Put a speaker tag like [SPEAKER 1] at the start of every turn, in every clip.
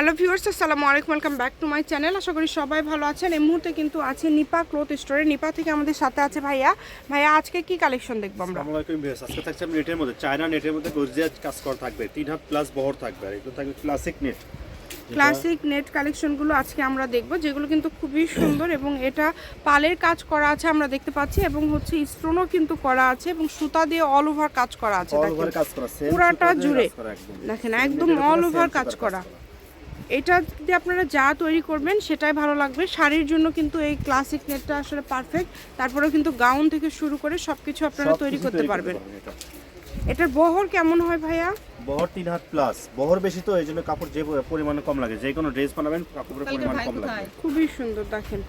[SPEAKER 1] Hello viewers আসসালামু আলাইকুম welcome back to my channel. আশা করি সবাই ভালো আছেন। এই মুহূর্তে কিন্তু আছে নিপা ক্লোথ স্টোরে। নিপা থেকে আমাদের সাথে আছে ভাইয়া। ভাইয়া আজকে কি কালেকশন দেখব আমরা?
[SPEAKER 2] আসসালামু আলাইকুম ভিউয়ার্স আজকে থাকছে আমরা নেটের মধ্যে চায়না নেটের মধ্যে গর্জিয়াস কাজ করা থাকবে। তিন হাত প্লাস বহর থাকবে আর এটা থাকবে ক্লাসিক নেট
[SPEAKER 1] ক্লাসিক নেট কালেকশনগুলো আজকে আমরা দেখব যেগুলো কিন্তু খুবই সুন্দর এবং এটা পালের কাজ করা আছে আমরা দেখতে পাচ্ছি এবং হচ্ছে স্টোনও কিন্তু করা আছে এবং সুতা দিয়ে অল ওভার কাজ করা আছে পুরাটা জুড়ে। দেখেন একদম অল ওভার কাজ করা। এটা দিয়ে আপনারা যা তৈরি করবেন সেটাই ভালো লাগবে। শাড়ির জন্য কিন্তু এই ক্লাসিক নেটটা আসলে পারফেক্ট তারপরেও কিন্তু গাউন থেকে শুরু করে সবকিছু আপনারা তৈরি করতে পারবেন। এটার বহর কেমন হয় ভাইয়া?
[SPEAKER 2] বহর তিন হাত প্লাস বহর বেশি তো এই জন্য কাপড় যে পরিমাণে কম লাগে। যে কোনো ড্রেস বানাবেন কাপড়ের পরিমাণ কম লাগবে।
[SPEAKER 1] খুবই সুন্দর দেখেন।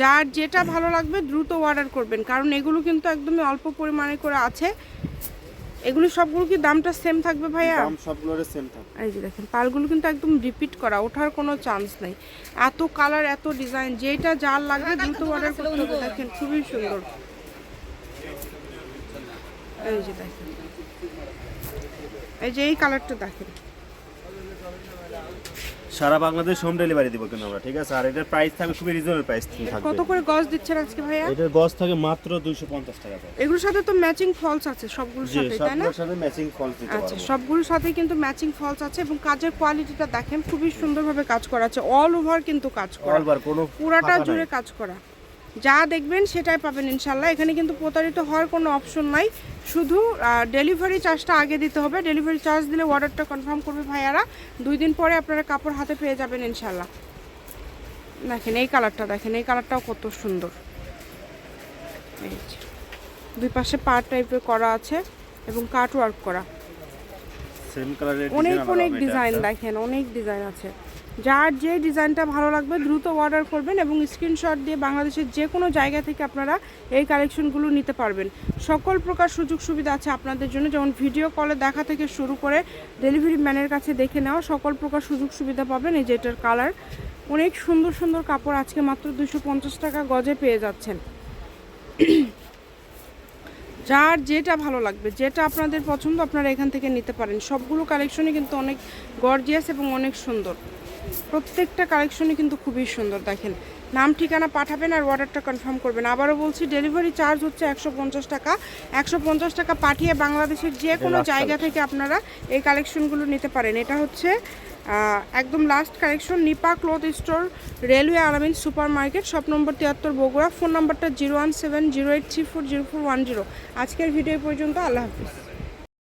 [SPEAKER 1] যার যেটা ভালো লাগবে দ্রুত অর্ডার করবেন। কারণ এগুলো কিন্তু একদমই অল্প পরিমাণে করে আছে। এগুলো সবগুলো কি দামটা সেম থাকবে ভাইয়া?
[SPEAKER 2] দাম সবগুলোর সেম থাকবে।
[SPEAKER 1] এই যে দেখেন পালগুলো কিন্তু একদম রিপিট করা ওঠার কোনো চান্স নেই। এত কালার এত ডিজাইন যেটা যার লাগবে দ্রুত অর্ডার করতে হবে। দেখেন খুবই সুন্দর। এই যে দেখেন। এই যে এই কালারটা দেখেন।
[SPEAKER 2] সারা বাংলাদেশ হোম ডেলিভারি দিব কিন্তু আমরা ঠিক আছে? আর এটার প্রাইস থাকবে খুবই রিজনেবল প্রাইস
[SPEAKER 1] কত করে গজ দিচ্ছেন আজকে ভাইয়া?
[SPEAKER 2] এটার গজ থাকে মাত্র 250 টাকা করে।
[SPEAKER 1] এগুলোর সাথে তো ম্যাচিং ফলস আছে সবগুলোর সাথে তাই না?
[SPEAKER 2] সবগুলোর সাথে ম্যাচিং ফলস দিতে
[SPEAKER 1] আচ্ছা সবগুলোর সাথে কিন্তু ম্যাচিং ফলস আছে এবং কাজের কোয়ালিটিটা দেখেন খুবই সুন্দরভাবে কাজ করা আছে। অল ওভার কিন্তু কাজ করা।
[SPEAKER 2] অল ওভার কোনো
[SPEAKER 1] পুরাটা জুড়ে কাজ করা। যা দেখবেন সেটাই পাবেন ইনশাল্লাহ। এখানে কিন্তু প্রতারিত হওয়ার কোনো অপশন নাই। শুধু ডেলিভারি চার্জটা আগে দিতে হবে। ডেলিভারি চার্জ দিলে অর্ডারটা কনফার্ম করবে ভাইয়ারা। দুই দিন পরে আপনারা কাপড় হাতে পেয়ে যাবেন ইনশাল্লাহ। দেখেন এই কালারটা দেখেন এই কালারটাও কত সুন্দর। এই যে। দুই পাশে পার টাইপের করা আছে এবং কাট ওয়ার্ক করা। অনেক অনেক ডিজাইন দেখেন অনেক ডিজাইন আছে। যার যে ডিজাইনটা ভালো লাগবে দ্রুত অর্ডার করবেন এবং স্ক্রিনশট দিয়ে বাংলাদেশের যে কোনো জায়গা থেকে আপনারা এই কালেকশনগুলো নিতে পারবেন। সকল প্রকার সুযোগ সুবিধা আছে আপনাদের জন্য। যেমন ভিডিও কলে দেখা থেকে শুরু করে ডেলিভারি ম্যানের কাছে দেখে নেওয়া সকল প্রকার সুযোগ সুবিধা পাবেন। এই যেটার কালার, অনেক সুন্দর সুন্দর কাপড় আজকে মাত্র দুশো টাকা গজে পেয়ে যাচ্ছেন। যার যেটা ভালো লাগবে, যেটা আপনাদের পছন্দ আপনারা এখান থেকে নিতে পারেন। সবগুলো কালেকশনই কিন্তু অনেক গর্জিয়াস এবং অনেক সুন্দর। প্রত্যেকটা কালেকশনই কিন্তু খুবই সুন্দর দেখেন। নাম ঠিকানা পাঠাবেন আর অর্ডারটা কনফার্ম করবেন। আবারও বলছি ডেলিভারি চার্জ হচ্ছে একশো পঞ্চাশ টাকা। একশো পঞ্চাশ টাকা পাঠিয়ে বাংলাদেশের যে কোনো জায়গা থেকে আপনারা এই কালেকশনগুলো নিতে পারেন। এটা হচ্ছে একদম last collection Nipa cloth store railway Alamin super market shop number তিয়াত্তর বগুড়া ফোন নম্বরটা zero one seven zero eight three four zero four one zero আজকের ভিডিও পর্যন্ত আল্লাহ হাফিজ।